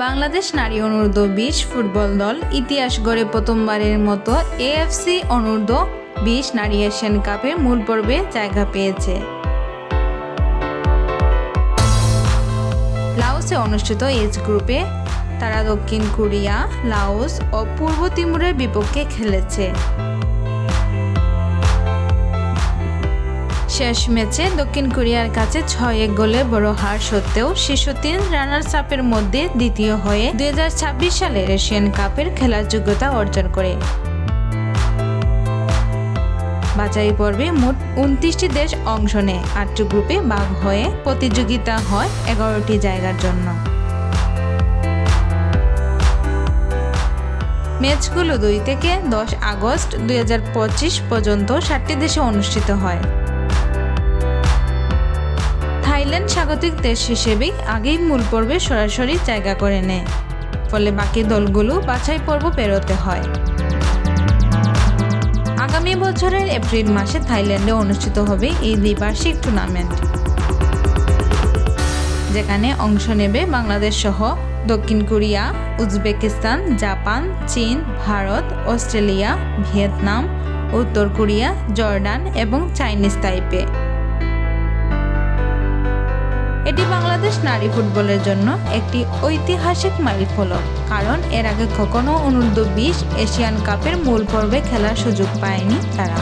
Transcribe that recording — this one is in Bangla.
বাংলাদেশ নারী অনূর্ধ্ব বিশ ফুটবল দল ইতিহাস গড়ে প্রথমবারের মতো এএফসি অনূর্ধ্ব বিশ নারী এশিয়ান কাপের মূল পর্বে জায়গা পেয়েছে। লাওসে অনুষ্ঠিত এজ গ্রুপে তারা দক্ষিণ কোরিয়া, লাওস ও পূর্ব তিমুরের বিপক্ষে খেলেছে। শেষ ম্যাচে দক্ষিণ কোরিয়ার কাছে ছয় এক গোলে বড় হার সত্ত্বেও শীর্ষ তিন রানার্স আপের মধ্যে দ্বিতীয় হয়ে দুই সালের এশিয়ান কাপের খেলার যোগ্যতা অর্জন করে। বাছাই পর্বে মোট উনত্রিশটি দেশ অংশ নেয়। আটটি গ্রুপে ভাগ হয়ে প্রতিযোগিতা হয় এগারোটি জায়গার জন্য। ম্যাচগুলো দুই থেকে দশ আগস্ট দুই হাজার পঁচিশ পর্যন্ত ষাটটি দেশে অনুষ্ঠিত হয়। থাইল্যান্ড স্বাগতিক দেশ হিসেবে আগেই মূল পর্বে সরাসরি জায়গা করে নেয়। ফলে বাকি দলগুলো বাছাই পর্ব পেরোতে হয়। আগামী বছরের এপ্রিল মাসে থাইল্যান্ডে অনুষ্ঠিত হবে এই দ্বিবার্ষিক টুর্নামেন্ট। যেখানে অংশ নেবে বাংলাদেশ সহ দক্ষিণ কোরিয়া, উজবেকিস্তান, জাপান, চীন, ভারত, অস্ট্রেলিয়া, ভিয়েতনাম, উত্তর কোরিয়া, জর্ডান এবং চাইনিজ তাইপে এটি বাংলাদেশ নারী ফুটবলের জন্য একটি ঐতিহাসিক মাইলফলক কারণ এর আগে কখনো অনূর্ধ্ব বিশ এশিয়ান কাপের মূল পর্বে খেলার সুযোগ পায়নি তারা।